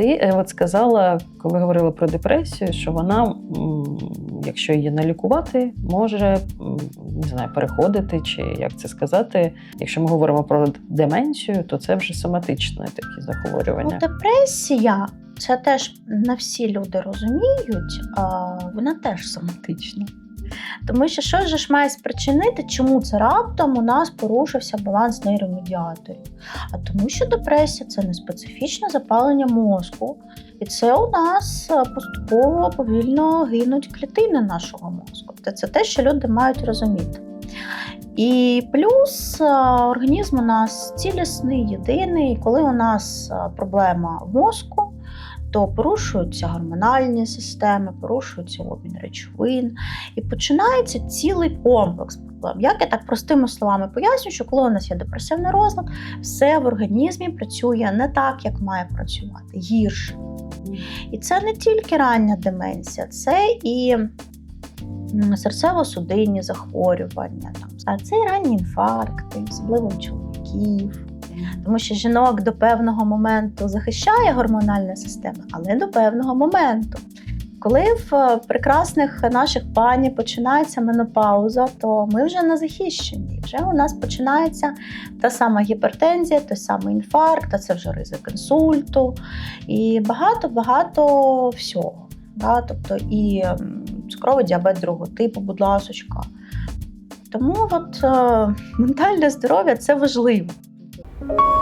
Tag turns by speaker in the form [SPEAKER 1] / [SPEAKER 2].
[SPEAKER 1] Здає, е, от сказала, коли говорила про депресію, що вона, якщо її не лікувати, може не знаю, переходити, чи як це сказати. Якщо ми говоримо про деменцію, то це вже соматичне такі
[SPEAKER 2] Ну,
[SPEAKER 1] захворювання.
[SPEAKER 2] депресія це теж не всі люди розуміють, а вона теж соматична. Тому що що ж має спричинити, чому це раптом у нас порушився баланс нейромедіаторів? А тому, що депресія це не специфічне запалення мозку, і це у нас е, поступово повільно гинуть клітини нашого мозку. Це те, що люди мають розуміти. І плюс е, організм у нас цілісний, єдиний. Коли у нас е, проблема в мозку, то порушуються гормональні системи, порушується обмін речовин, і починається цілий комплекс проблем. Як я так простими словами поясню, що коли у нас є депресивний розлад, все в організмі працює не так, як має працювати, гірше. І це не тільки рання деменція, це і серцево-судинні захворювання, а це і ранні інфаркти, особливо у чоловіків. Тому що жінок до певного моменту захищає гормональна система, але до певного моменту. Коли в е, прекрасних наших пані починається менопауза, то ми вже не захищені. Вже у нас починається та сама гіпертензія, той самий інфаркт, а це вже ризик інсульту і багато-багато всього. Да? Тобто і цукровий діабет другого типу, будь ласочка. Тому от, е, ментальне здоров'я це важливо. you